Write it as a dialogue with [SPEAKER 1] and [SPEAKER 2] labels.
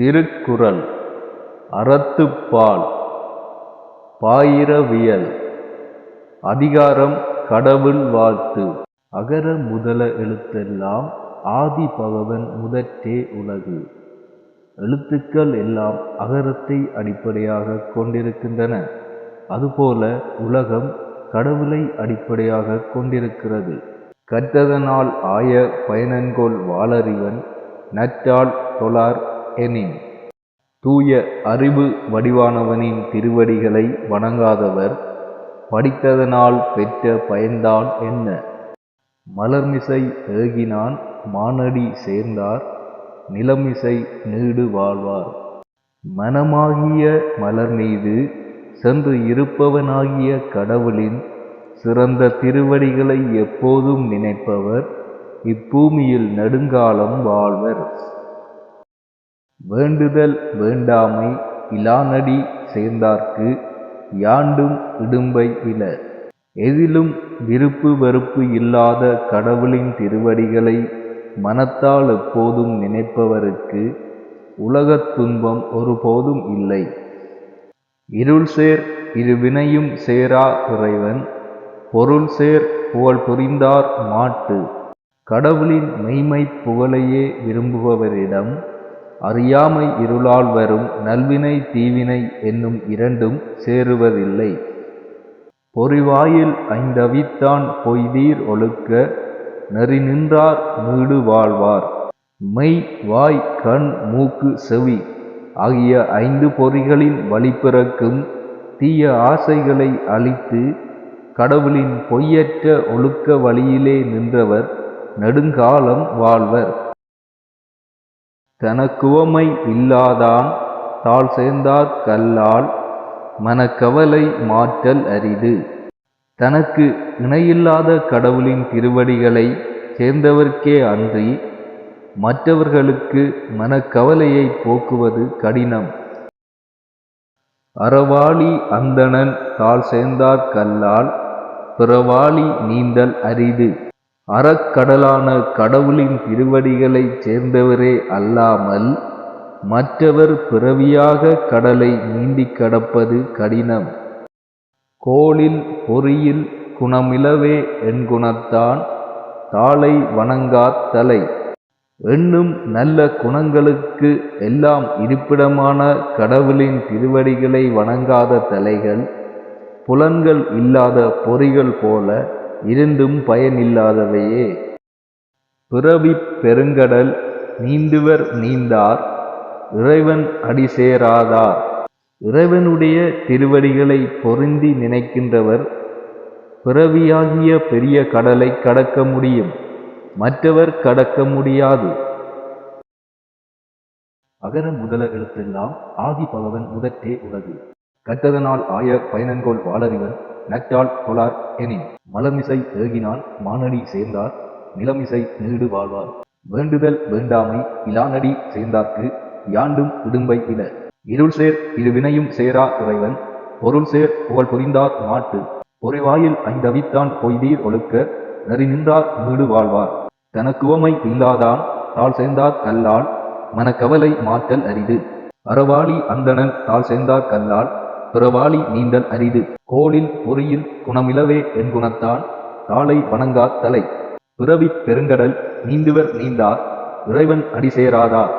[SPEAKER 1] திருக்குறள் அறத்துப்பால் பாயிரவியல் அதிகாரம் கடவுள் வாழ்த்து அகர முதல எழுத்தெல்லாம் ஆதி பகவன் முதற்றே உலகு எழுத்துக்கள் எல்லாம் அகரத்தை அடிப்படையாக கொண்டிருக்கின்றன அதுபோல உலகம் கடவுளை அடிப்படையாக கொண்டிருக்கிறது கற்றதனால் ஆய பயனன்கோள் வாளறிவன் நற்றால் தொழார் எனின் தூய அறிவு வடிவானவனின் திருவடிகளை வணங்காதவர் படித்ததனால் பெற்ற பயன்தான் என்ன மலர்மிசை ஏகினான் மானடி சேர்ந்தார் நிலமிசை நீடு வாழ்வார் மனமாகிய மலர் மீது சென்று இருப்பவனாகிய கடவுளின் சிறந்த திருவடிகளை எப்போதும் நினைப்பவர் இப்பூமியில் நெடுங்காலம் வாழ்வர் வேண்டுதல் வேண்டாமை இலானடி சேர்ந்தார்க்கு யாண்டும் இடும்பை இல எதிலும் விருப்பு வெறுப்பு இல்லாத கடவுளின் திருவடிகளை மனத்தால் எப்போதும் நினைப்பவருக்கு உலகத் துன்பம் ஒருபோதும் இல்லை இருள் சேர் இருவினையும் சேரா இறைவன் பொருள் சேர் புகழ் புரிந்தார் மாட்டு கடவுளின் மெய்மை புகழையே விரும்புபவரிடம் அறியாமை இருளால் வரும் நல்வினை தீவினை என்னும் இரண்டும் சேருவதில்லை பொறிவாயில் ஐந்தவித்தான் பொய்தீர் ஒழுக்க நெறி நின்றார் மீடு வாழ்வார் மெய் வாய் கண் மூக்கு செவி ஆகிய ஐந்து பொறிகளின் வழிபிறக்கும் தீய ஆசைகளை அழித்து கடவுளின் பொய்யற்ற ஒழுக்க வழியிலே நின்றவர் நெடுங்காலம் வாழ்வர் தனக்குவமை இல்லாதான் தாள் சேர்ந்தார் கல்லால் மனக்கவலை மாற்றல் அரிது தனக்கு இணையில்லாத கடவுளின் திருவடிகளைச் சேர்ந்தவர்க்கே அன்றி மற்றவர்களுக்கு மனக்கவலையை போக்குவது கடினம் அறவாளி அந்தணன் தாள் சேர்ந்தார் கல்லால் பிறவாளி நீந்தல் அரிது அறக்கடலான கடவுளின் திருவடிகளைச் சேர்ந்தவரே அல்லாமல் மற்றவர் பிறவியாக கடலை நீண்டிக் கடப்பது கடினம் கோளில் பொறியில் குணமிலவே என்குணத்தான் தாளை வணங்காத் தலை என்னும் நல்ல குணங்களுக்கு எல்லாம் இருப்பிடமான கடவுளின் திருவடிகளை வணங்காத தலைகள் புலன்கள் இல்லாத பொறிகள் போல இருந்தும் பயனில்லாதவையே பிறவி பெருங்கடல் நீந்துவர் நீந்தார் இறைவன் அடி சேராதார் இறைவனுடைய திருவடிகளை பொருந்தி நினைக்கின்றவர் பிறவியாகிய பெரிய கடலை கடக்க முடியும் மற்றவர் கடக்க முடியாது அகர முதல எழுத்தெல்லாம் ஆதி பகவன் முதற்றே உலகு கட்டதனால் ஆய பயனன்கோல் வாழறிவர் நட்டால் கொலார் எனின் மலமிசை ஏகினான் மானடி சேர்ந்தார் நிலமிசை நீடு வாழ்வார் வேண்டுதல் வேண்டாமை இலானடி சேர்ந்தார்க்கு யாண்டும் இடும்பை இட இருள் சேர் இருவினையும் சேரா இறைவன் பொருள் சேர் புகழ் புரிந்தார் மாட்டு பொறிவாயில் ஐந்தவித்தான் பொய்தீர் ஒழுக்க நெறி நின்றார் நீடு வாழ்வார் தனக்குவமை இல்லாதான் தாள் சேர்ந்தார் கல்லால் மனக்கவலை மாற்றல் அரிது அறவாளி அந்தணன் தாள் சேர்ந்தார் கல்லால் பிறவாளி நீந்தல் அரிது கோளில் பொறியில் குணமிலவே என்குணத்தான் தாளை வணங்கா தலை பிறவி பெருங்கடல் நீந்துவர் நீந்தா இறைவன் அடிசேராதார்